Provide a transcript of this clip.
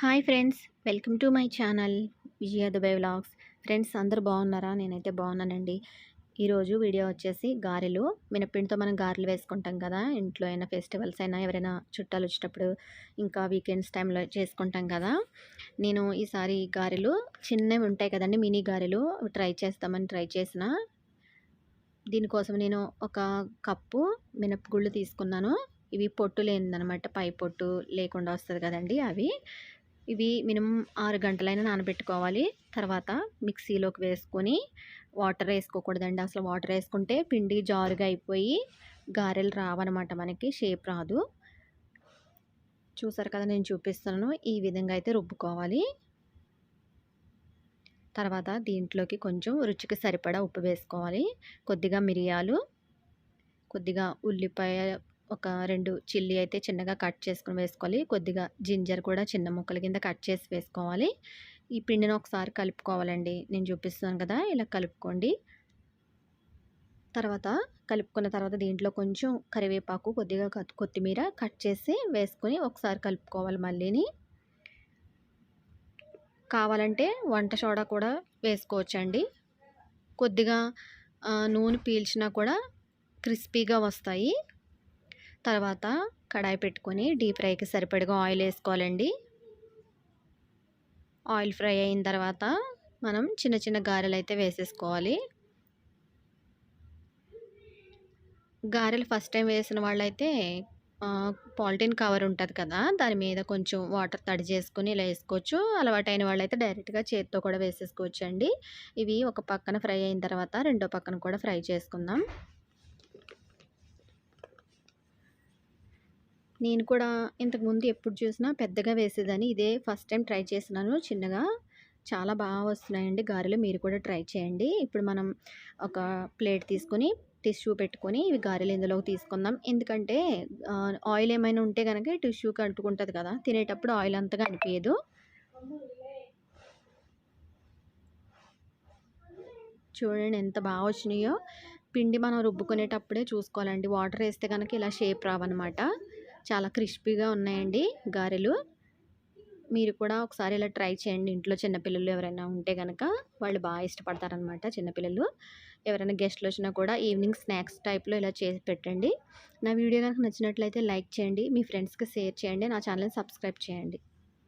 Hi friends welcome to my channel Vijaya Dubai vlogs. Friends అందరు బాగున్నారా? నేనైతే బాగున్నానండి. ఈరోజు వీడియో వచ్చేసి గారెలు. మినప్పిండితో మనం గారెలు వేసుకుంటాం కదా ఇంట్లో అయినా ఫెస్టివల్స్ అయినా ఎవరైనా చుట్టాలు వచ్చినప్పుడు ఇంకా వీకెండ్స్ టైంలో చేసుకుంటాం కదా. నేను ఈసారి గారెలు చిన్నవి ఉంటాయి కదండి మినీ గారెలు ట్రై చేస్తామని ట్రై చేసిన. దీనికోసం నేను ఒక కప్పు మినపగుళ్ళు తీసుకున్నాను. ఇవి పొట్టు లేనిదనమాట పై పొట్టు లేకుండా వస్తుంది కదండి అవి. ఇవి మినిమం ఆరు గంటలైనా నానబెట్టుకోవాలి. తర్వాత మిక్సీలోకి వేసుకొని వాటర్ వేసుకోకూడదండి. అసలు వాటర్ వేసుకుంటే పిండి జారుగా అయిపోయి గారెలు రావన్నమాట మనకి షేప్ రాదు. చూసారు కదా నేను చూపిస్తున్నాను. ఈ విధంగా అయితే రుబ్బుకోవాలి. తర్వాత దీంట్లోకి కొంచెం రుచికి సరిపడా ఉప్పు వేసుకోవాలి. కొద్దిగా మిరియాలు కొద్దిగా ఉల్లిపాయ ఒక రెండు చిల్లీ అయితే చిన్నగా కట్ చేసుకుని వేసుకోవాలి. కొద్దిగా జింజర్ కూడా చిన్న ముక్కల కింద కట్ చేసి వేసుకోవాలి. ఈ పిండిని ఒకసారి కలుపుకోవాలండి. నేను చూపిస్తున్నాను కదా ఇలా కలుపుకోండి. తర్వాత కలుపుకున్న తర్వాత దీంట్లో కొంచెం కరివేపాకు కొద్దిగా కొత్తిమీర కట్ చేసి వేసుకొని ఒకసారి కలుపుకోవాలి మళ్ళీని. కావాలంటే వంట సోడా కూడా వేసుకోవచ్చండి. కొద్దిగా నూనె పీల్చినా కూడా క్రిస్పీగా వస్తాయి. తర్వాత కడాయి పెట్టుకొని డీప్ ఫ్రైకి సరిపడగా ఆయిల్ వేసుకోవాలండి. ఆయిల్ ఫ్రై అయిన తర్వాత మనం చిన్న చిన్న గారెలు అయితే వేసేసుకోవాలి. గారెలు ఫస్ట్ టైం వేసిన వాళ్ళైతే పాలిథిన్ కవర్ ఉంటుంది కదా దాని మీద కొంచెం వాటర్ తడి చేసుకుని ఇలా వేసుకోవచ్చు. అలవాటైన వాళ్ళైతే డైరెక్ట్గా చేతితో కూడా వేసేసుకోవచ్చు అండి ఇవి ఒక పక్కన ఫ్రై అయిన తర్వాత రెండో పక్కన కూడా ఫ్రై చేసుకుందాం. నేను కూడా ఇంతకుముందు ఎప్పుడు చూసినా పెద్దగా వేసేదాన్ని. ఇదే ఫస్ట్ టైం ట్రై చేసినాను చిన్నగా. చాలా బాగా వస్తున్నాయండి గారెలు. మీరు కూడా ట్రై చేయండి. ఇప్పుడు మనం ఒక ప్లేట్ తీసుకొని టిష్యూ పెట్టుకొని ఇవి గారెలు ఇందులోకి తీసుకుందాం. ఎందుకంటే ఆయిల్ ఏమైనా ఉంటే కనుక టిష్యూకి అంటుకుంటుంది కదా తినేటప్పుడు ఆయిల్ అంతగా అనిపించదు చూడండి ఎంత బాగా వచ్చినాయో. పిండి మనం రుబ్బుకునేటప్పుడే చూసుకోవాలండి. వాటర్ వేస్తే కనుక ఇలా షేప్ రావన్నమాట. చాలా క్రిస్పీగా ఉన్నాయండి గారెలు. మీరు కూడా ఒకసారి ఇలా ట్రై చేయండి. ఇంట్లో చిన్నపిల్లలు ఎవరైనా ఉంటే కనుక వాళ్ళు బాగా ఇష్టపడతారనమాట చిన్నపిల్లలు. ఎవరైనా గెస్ట్లు వచ్చినా కూడా ఈవినింగ్ స్నాక్స్ టైప్లో ఇలా చేసి పెట్టండి. నా వీడియో కనుక నచ్చినట్లయితే లైక్ చేయండి. మీ ఫ్రెండ్స్కి షేర్ చేయండి. నా ఛానల్ని సబ్స్క్రైబ్ చేయండి.